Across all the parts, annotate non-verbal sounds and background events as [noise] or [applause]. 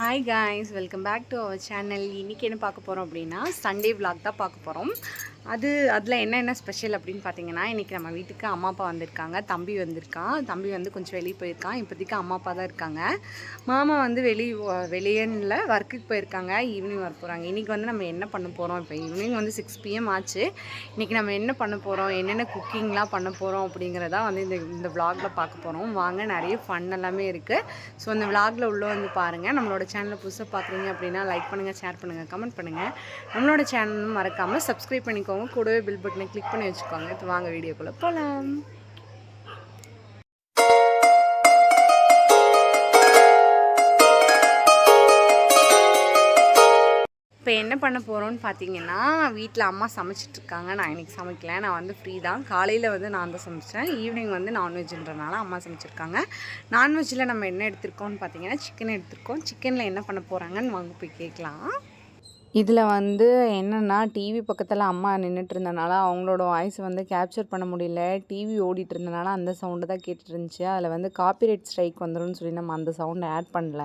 Hi guys welcome back to our channel இன்றைக்கி என்ன பார்க்க போகிறோம் அப்படின்னா சண்டே விலாக் தான் பார்க்க போகிறோம் அது அதில் என்னென்ன ஸ்பெஷல் அப்படின்னு பார்த்தீங்கன்னா இன்றைக்கி நம்ம வீட்டுக்கு அம்மா அப்பா வந்திருக்காங்க. தம்பி வந்திருக்கான். தம்பி வந்து கொஞ்சம் வெளியே போயிருக்கான். இப்போதைக்கு அம்மா அப்பா தான் இருக்காங்க. மாமா வந்து வெளி வெளியனில் ஒர்க்குக்கு போயிருக்காங்க. ஈவினிங் வர போகிறாங்க இன்றைக்கி வந்து நம்ம என்ன பண்ண போகிறோம் இப்போ ஈவினிங் வந்து சிக்ஸ் பிஎம் ஆச்சு. இன்றைக்கி நம்ம என்ன பண்ண போகிறோம் என்னென்ன குக்கிங்லாம் பண்ண போகிறோம் அப்படிங்கிறதா வந்து இந்த இந்த vlogல பார்க்க போகிறோம் வாங்க நிறைய ஃபன் எல்லாமே இருக்குது ஸோ இந்த vlogல உள்ளே வந்து பாருங்கள் நம்மளோட சேனலை புதுசாக பார்க்குறீங்க அப்படின்னா லைக் பண்ணுங்கள் ஷேர் பண்ணுங்கள் கமெண்ட் பண்ணுங்கள் நம்மளோட சேனலும் மறக்காமல் சப்ஸ்கிரைப் பண்ணிக்கோங்க கூடவே பில் பட்டனை கிளிக் பண்ணி வச்சுக்கோங்க. இப்போ வாங்க வீடியோக்குள்ளே போகலாம் இப்போ என்ன பண்ண போகிறோன்னு பார்த்தீங்கன்னா வீட்டில் அம்மா சமைச்சிட்டு இருக்காங்க நான் இன்னைக்கு சமைக்கல. நான் வந்து ஃப்ரீ தான். காலையில் வந்து நான் தான் சமைச்சேன். ஈவினிங் வந்து நான்வெஜ்ன்றனால அம்மா சமைச்சிருக்காங்க. நான்வெஜ்ஜில் நம்ம என்ன எடுத்திருக்கோம்னு பார்த்தீங்கன்னா சிக்கன் எடுத்திருக்கோம். சிக்கனில் என்ன பண்ண போகிறாங்கன்னு வாங்க போய் கேட்கலாம். இதில் வந்து என்னென்னா டிவி பக்கத்தில் அம்மா நின்றுட்டு இருந்தனால அவங்களோட வாய்ஸ் வந்து கேப்சர் பண்ண முடியல. டிவி ஓடிட்டு இருந்தனால அந்த சவுண்டு தான் கேட்டுட்டு இருந்துச்சு அதில் வந்து காப்பிரைட் ஸ்ட்ரைக் வந்துடும் சொல்லி நம்ம அந்த சவுண்டை ஆட் பண்ணல.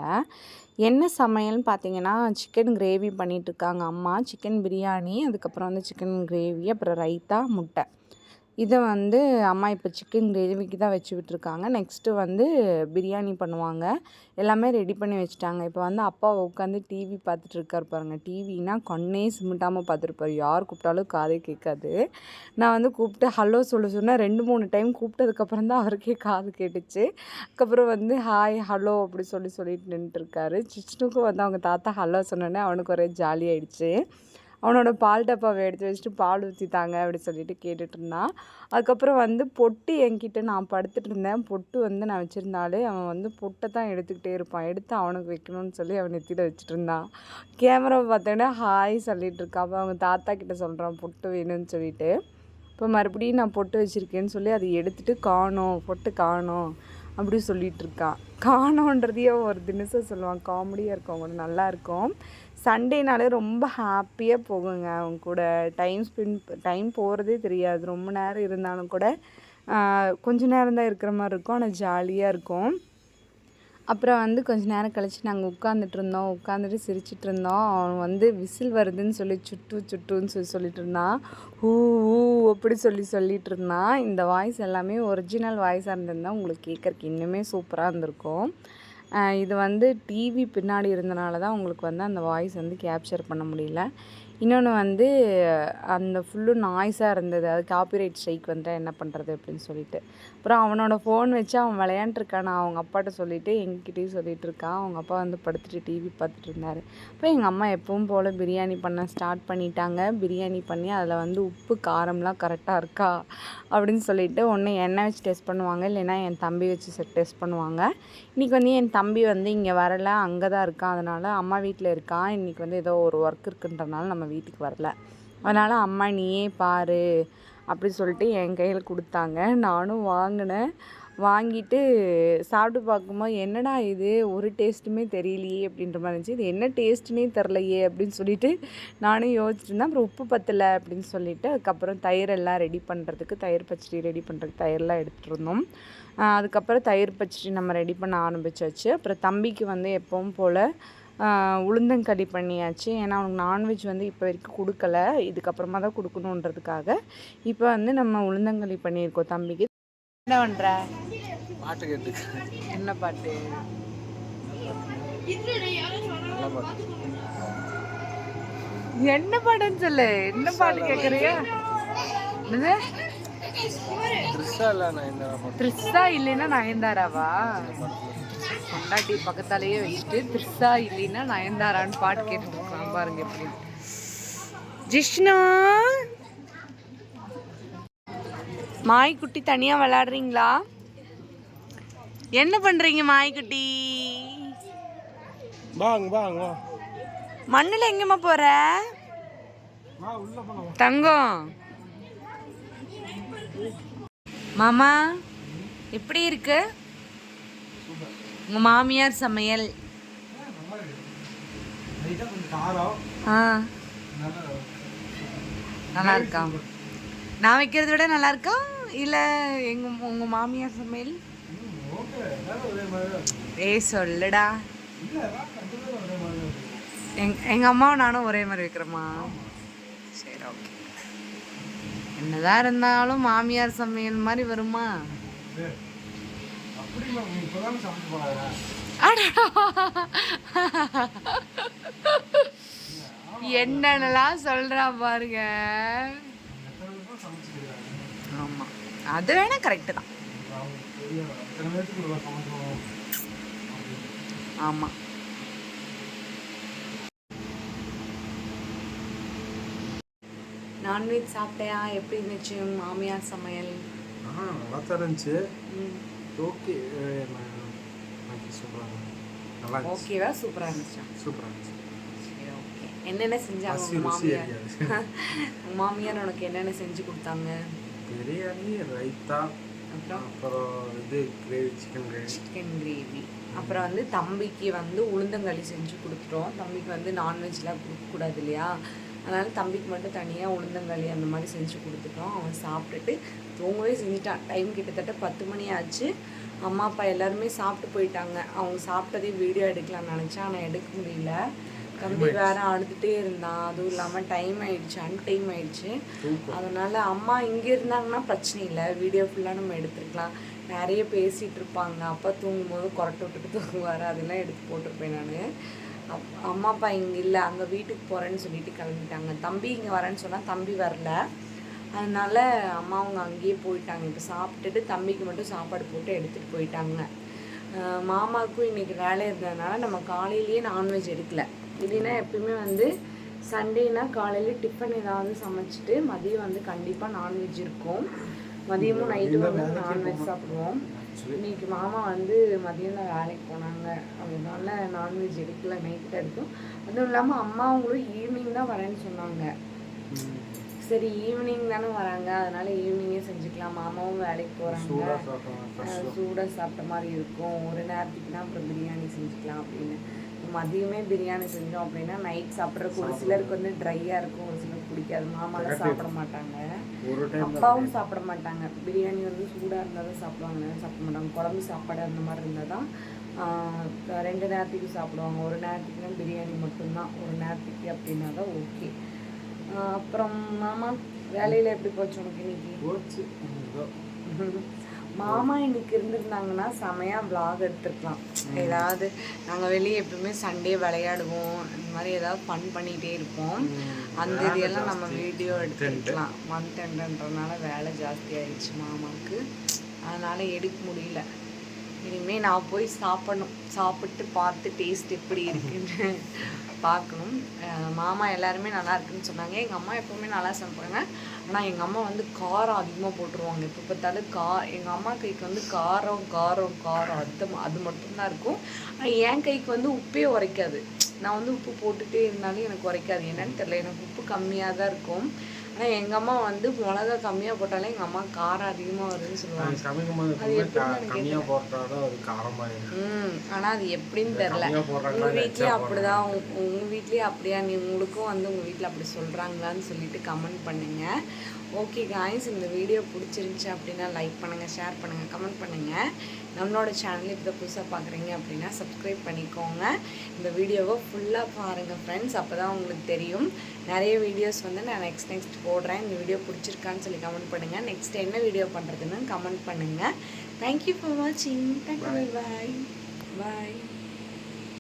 என்ன சமையல்னு பார்த்தீங்கன்னா சிக்கன் கிரேவி பண்ணிகிட்ருக்காங்க அம்மா. சிக்கன் பிரியாணி அதுக்கப்புறம் வந்து சிக்கன் கிரேவி அப்புறம் ரைத்தா முட்டை. இதை வந்து அம்மா இப்போ சிக்கன் கிரேவிக்கு தான் வச்சு விட்ருக்காங்க நெக்ஸ்ட்டு வந்து பிரியாணி பண்ணுவாங்க. எல்லாமே ரெடி பண்ணி வச்சுட்டாங்க. இப்போ வந்து அப்பா உட்காந்து டிவி பார்த்துட்டு பாருங்கள் பாருங்க. டிவினா கண்ணே சிமிட்டாமல் பார்த்துருப்பாரு யார் கூப்பிட்டாலும் காதே கேட்காது. நான் வந்து கூப்பிட்டு ஹலோ சொல்ல சொன்னேன் ரெண்டு மூணு டைம் கூப்பிட்டதுக்கப்புறம் தான் அவருக்கே காது கேட்டுச்சு. அதுக்கப்புறம் வந்து ஹாய் ஹலோ அப்படி சொல்லி சொல்லிட்டு நின்றுட்டுருக்காரு சிஷ்ணுக்கும் வந்து அவங்க தாத்தா ஹலோ சொன்னோன்னே அவனுக்கு ஒரே ஜாலியாயிடுச்சு அவனோட பால் டப்பாவை எடுத்து வச்சுட்டு பால் ஊற்றித்தாங்க அப்படின்னு அப்படி சொல்லிட்டு கேட்டுட்டு இருந்தான் அதுக்கப்புறம் வந்து பொட்டு என்கிட்ட நான் படுத்துட்டு இருந்தேன். பொட்டு வந்து நான் வச்சுருந்தாலே அவன் வந்து பொட்டை தான் எடுத்துக்கிட்டே இருப்பான். எடுத்து அவனுக்கு வைக்கணும்னு சொல்லி அவன் நெத்தியில் வச்சுட்டு இருந்தான் கேமராவை பார்த்தோன்னே ஹாய் சொல்லிட்டு இருக்கான் அப்போ அவங்க தாத்தா கிட்ட சொல்கிறான் பொட்டு வேணும்னு சொல்லிட்டு. இப்போ மறுபடியும் நான் பொட்டு வச்சுருக்கேன்னு சொல்லி அதை எடுத்துட்டு காணோம் பொட்டு காணோம். அப்படி சொல்லிட்டு இருக்கான் காணோன்றதையே ஒரு தினசம் சொல்லுவான் காமெடியாக இருக்கும். அவங்க நல்லா இருக்கும். சண்டேனாலே ரொம்ப ஹாப்பியாக போகுங்க. அவங்க கூட டைம் ஸ்பெண்ட் டைம் போகிறதே தெரியாது. ரொம்ப நேரம் இருந்தாலும் கூட கொஞ்ச நேரம் தான் இருக்கிற மாதிரி இருக்கும். ஆனால் ஜாலியாக இருக்கும். அப்புறம் வந்து கொஞ்ச நேரம் கழிச்சு நாங்கள் உட்காந்துட்டு இருந்தோம். உட்காந்துட்டு சிரிச்சிட்டு இருந்தோம். அவன் வந்து விசில் வருதுன்னு சொல்லி சுட்டு சுட்டுன்னு சொல்லி சொல்லிட்டு இருந்தான். ஹூ ஊ அப்படி சொல்லி சொல்லிட்டு இருந்தான். இந்த வாய்ஸ் எல்லாமே ஒரிஜினல் வாய்ஸாக இருந்திருந்தா உங்களுக்கு கேட்குறக்கு இன்னுமே சூப்பராக இருந்திருக்கும். இது வந்து டிவி பின்னாடி இருந்தனால தான் உங்களுக்கு வந்து அந்த வாய்ஸ் வந்து கேப்சர் பண்ண முடியல. இன்னொன்று வந்து அந்த ஃபுல்லு நாய்ஸாக இருந்தது. அது காப்பிரைட் ஸ்ட்ரைக் வந்துட்டால் என்ன பண்ணுறது அப்படின்னு சொல்லிட்டு. அப்புறம் அவனோட ஃபோன் வச்சு அவன் விளையாண்டுருக்கான் நான் அவங்க அப்பாட்ட சொல்லிவிட்டு எங்ககிட்டயும் சொல்லிகிட்டு இருக்கான் அவங்க அப்பா வந்து படுத்துட்டு டிவி பார்த்துட்டு இருந்தார். அப்போ எங்கள் அம்மா எப்பவும் போல் பிரியாணி பண்ண ஸ்டார்ட் பண்ணிட்டாங்க. பிரியாணி பண்ணி அதில் வந்து உப்பு காரம்லாம் கரெக்டாக இருக்கா அப்படின்னு சொல்லிட்டு ஒன்று எண்ணெய் வச்சு டெஸ்ட் பண்ணுவாங்க. இல்லைன்னா என் தம்பி வச்சு டெஸ்ட் பண்ணுவாங்க. இன்றைக்கி வந்து என் தம்பி வந்து இங்கே வரல அங்கே தான் இருக்கான். அதனால் அம்மா வீட்டில் இருக்கான். இன்றைக்கி வந்து ஏதோ ஒரு ஒர்க் இருக்குன்றனால நம்ம வீட்டுக்கு வரல. அதனால் அம்மா நீயே பாரு அப்படி சொல்லிட்டு என் கையில் கொடுத்தாங்க. நானும் வாங்கினேன். வாங்கிட்டு சாப்பிட்டு பார்க்கும்போது என்னடா இது? ஒரு டேஸ்ட்டுமே தெரியலையே அப்படின்ற மாதிரி இருந்துச்சு. இது என்ன டேஸ்ட்டுனே தெரிலையே அப்படின்னு சொல்லிட்டு நானும் யோசிச்சுருந்தேன் இருந்தேன். அப்புறம் உப்பு பத்தலை அப்படின்னு சொல்லிட்டு அதுக்கப்புறம் தயிர் எல்லாம் ரெடி பண்ணுறதுக்கு தயிர் பச்சடி ரெடி பண்ணுறதுக்கு தயிரெலாம் எடுத்துகிட்டு இருந்தோம். அதுக்கப்புறம் தயிர் பச்சடி நம்ம ரெடி பண்ண ஆரம்பிச்சாச்சு. அப்புறம் தம்பிக்கு வந்து எப்பவும் போல் உளுந்தங்களி பண்ணியாச்சு. ஏன்னா அவனுக்கு நான்வெஜ் வந்து இப்போ வரைக்கும் கொடுக்கல. இதுக்கப்புறமா தான் கொடுக்கணுன்றதுக்காக. இப்போ வந்து நம்ம உளுந்தங்களி பண்ணியிருக்கோம் தம்பிக்கு. என்ன பண்ணுற பாட்டு கேட்டு. என்ன பாட்டு? என்ன பாட்டுன்னு சொல்லு. என்ன பாட்டு கேட்குறியா த்ரிஷா இல்லைன்னா நயன்தாராவா? பொண்டாட்டி பக்கத்தாலேயே வச்சுட்டு த்ரிஷா இல்லைன்னா நயன்தாரான்னு பாட்டு கேட்டுட்டு பாருங்க எப்படி. ஜிஷ்ணு! மாய்க்குட்டி தனியாக விளையாடுறீங்களா என்ன பண்ணுறீங்க மாய்க்குட்டி? வாங்க வாங்க வா. மண்ணில் எங்கேம்மா போகிற தங்கம். மாமா எப்படி இருக்கு? உங்க மாமியார் சமையல். ஆ. நல்லா இருக்கா? நான் வைக்கிறத விட நல்லா இருக்கா? இல்லை எங்க உங்க மாமியார் சமையல். ஏய் சொல்லுடா. எங் எங்கள் அம்மாவும் நானும் ஒரே மாதிரி வைக்கிறோமா சரி ஓகே. என்னதான் இருந்தாலும் மாமியார் சமையல் மாதிரி வருமா இது, அப்படிங்களா நீ இப்போதான் சமைச்சு போனாங்க என்னென்னலாம் சொல்கிறா பாருங்க. ஆமாம் அது வேணா கரெக்டு தான். ஆமாம் நான்வெஜ் சாப்பிட்டியா? எப்படி இருந்துச்சு மாமியார் சமையல்? நல்லா தான் இருந்துச்சு. ஓகே சூப்பராக நல்லா இருந்துச்சு. ஓகேவா சூப்பராக இருந்துச்சா? சூப்பராக இருந்துச்சு. ஓகே என்னென்ன செஞ்சாங்க [laughs] மாமியார்? உனக்கு என்னென்ன செஞ்சு கொடுத்தாங்க? பிரியாணி ரைத்தா அப்புறம்? அப்புறம் இது gravy chicken gravy. Chicken gravy. அப்புறம் வந்து தம்பிக்கு வந்து உளுந்தங்களி செஞ்சு கொடுத்துட்டோம். தம்பிக்கு வந்து நான்வெஜ்லாம் கொடுக்கக்கூடாது இல்லையா? அதனால தம்பிக்கு மட்டும் தனியாக உளுந்தங்களி அந்த மாதிரி செஞ்சு கொடுத்துட்டோம். அவன் சாப்பிட்டுட்டு தூங்கவே செஞ்சுட்டான். டைம் கிட்டத்தட்ட பத்து மணி ஆச்சு. அம்மா அப்பா எல்லாருமே சாப்பிட்டு போயிட்டாங்க. அவங்க சாப்பிட்டதே வீடியோ எடுக்கலாம்னு நினச்சேன். ஆனால் எடுக்க முடியல. தம்பி வேற அழுதுகிட்டே இருந்தான். அதுவும் இல்லாமல் டைம் ஆயிடுச்சு. அன் டைம் ஆயிடுச்சு அதனால அம்மா இங்கே இருந்தாங்கன்னா பிரச்சனை இல்லை. வீடியோ ஃபுல்லாக நம்ம எடுத்துருக்கலாம். நிறைய பேசிகிட்டு இருப்பாங்க. அப்பா தூங்கும்போது கொரட்டை விட்டுட்டு தூங்குவார். அதெல்லாம் எடுத்து போட்டிருப்பேன் நான். அம்மா அப்பா இங்கே இல்லை. அங்கே வீட்டுக்கு போகிறேன்னு சொல்லிட்டு கிளம்பிட்டாங்க. தம்பி இங்கே வரேன்னு சொன்னால் தம்பி வரல. அதனால் அம்மா அவங்க அங்கேயே போயிட்டாங்க. இப்போ சாப்பிட்டுட்டு தம்பிக்கு மட்டும் சாப்பாடு போட்டு எடுத்துகிட்டு போயிட்டாங்க. மாமாவுக்கும் இன்னைக்கு வேலை இருந்ததுனால நம்ம காலையிலேயே நான்வெஜ் எடுக்கல. இல்லைன்னா எப்பயுமே வந்து சண்டேனா காலையில் டிஃபன் ஏதாவது சமைச்சிட்டு மதியம் வந்து கண்டிப்பாக நான்வெஜ் இருக்கும். மதியமும் நைட்டு வந்து நான்வெஜ் சாப்பிடுவோம். இன்னைக்கு மாமா வந்து மதியம் தான் வேலைக்கு போனாங்க. அதனால நான்வெஜ் எடுக்கல நைட் தான் எடுத்தோம். அதுவும் இல்லாமல் அம்மா அவங்களும் ஈவினிங் தான் வரேன்னு சொன்னாங்க. சரி ஈவினிங் தானே வராங்க. அதனால ஈவினிங்கே செஞ்சுக்கலாம். மாமாவும் வேலைக்கு போகிறாங்க சூடாக சாப்பிட்ட மாதிரி இருக்கும். ஒரு நேரத்துக்குனா அப்புறம் பிரியாணி செஞ்சுக்கலாம் அப்படின்னு. மதியமே பிரியாணி செஞ்சோம் அப்படின்னா நைட் சாப்பிட்றதுக்கு ஒரு சிலருக்கு வந்து ட்ரையாக இருக்கும். ஒரு சிலருக்கு பிடிக்காது. மாமாலாம் சாப்பிட மாட்டாங்க அப்பாவும் சாப்பிட மாட்டாங்க பிரியாணி வந்து சூடாக இருந்தால் தான் சாப்பிடுவாங்க. சாப்பிட மாட்டாங்க. குழம்பு சாப்பாடு அந்த மாதிரி இருந்தால் தான் ரெண்டு நேரத்துக்கு சாப்பிடுவாங்க. ஒரு நேரத்துக்குனா பிரியாணி மட்டும்தான். ஒரு நேரத்துக்கு அப்படின்னா தான் ஓகே. அப்புறம் மாமா வேலையில் எப்படி போச்சு உனக்கு இன்னைக்கு? போச்சு. [laughs] மாமா இன்னைக்கு இருந்திருந்தாங்கன்னா செமையா vlog எடுத்திருக்கலாம். ஏதாவது நாங்கள் வெளியே எப்பவுமே சண்டே விளையாடுவோம். இந்த மாதிரி ஏதாவது ஃபன் பண்ணிகிட்டே இருப்போம். அந்த இதெல்லாம் நம்ம வீடியோ எடுத்துருக்கலாம். மந்த் எண்டுன்றனால வேலை ஜாஸ்தி ஆயிடுச்சு மாமாவுக்கு. அதனால எடுக்க முடியல. இனிமேல் நான் போய் சாப்பிடணும். சாப்பிட்டு பார்த்து டேஸ்ட் எப்படி இருக்குன்னு பார்க்கணும். மாமா எல்லாருமே நல்லா இருக்குன்னு சொன்னாங்க. எங்கள் அம்மா எப்போவுமே நல்லா சமைப்பாங்க ஆனால் எங்கள் அம்மா வந்து காரம் அதிகமாக போட்டுருவாங்க. எப்போ பார்த்தாலும் கா எங்கள் அம்மா கைக்கு வந்து காரம் காரம் காரம் அது அது மட்டும்தான் இருக்கும். ஆனால் என் கைக்கு வந்து உப்பே உரைக்காது. நான் வந்து உப்பு போட்டுகிட்டே இருந்தாலும் எனக்கு உரைக்காது. என்னன்னு தெரியல. எனக்கு உப்பு கம்மியாக தான் இருக்கும். ஆனால் எங்கள் அம்மா வந்து மிளகா கம்மியாக போட்டாலே எங்கள் அம்மா காரம் அதிகமாக வருதுன்னு சொல்லுவாங்க. அது சமைக்கும் போது எப்பவுமே க- கம்மியா போட்டாலும் அது ம் ஆனால் அது எப்படின்னு தெரில உங்கள் வீட்லேயே அப்படிதான். உங்க- உங்க வீட்லேயே அப்படியா? நீ உங்களுக்கும் வந்து உங்கள் வீட்டில் அப்படி சொல்கிறாங்களான்னு சொல்லிட்டு கமெண்ட் பண்ணுங்க. ஓகே காய்ஸ் இந்த வீடியோ பிடிச்சிருந்துச்சி அப்படின்னா லைக் பண்ணுங்கள் ஷேர் பண்ணுங்கள் கமெண்ட் பண்ணுங்கள் நம்மளோட சேனல் இப்போ புதுசாக பார்க்குறீங்க அப்படின்னா சப்ஸ்கிரைப் பண்ணிக்கோங்க. இந்த வீடியோவை ஃபுல்லாக பாருங்கள் ஃப்ரெண்ட்ஸ் அப்போ தான் உங்களுக்கு தெரியும். நிறைய வீடியோஸ் வந்து நான் நெக்ஸ்ட் நெக்ஸ்ட் போடுறேன். இந்த வீடியோ பிடிச்சிருக்கான்னு சொல்லி கமெண்ட் பண்ணுங்கள் நெக்ஸ்ட் என்ன வீடியோ பண்ணுறதுன்னு கமெண்ட் பண்ணுங்கள் தேங்க்யூ ஃபார் வாட்சிங் தேங்க்யூ பாய் பாய்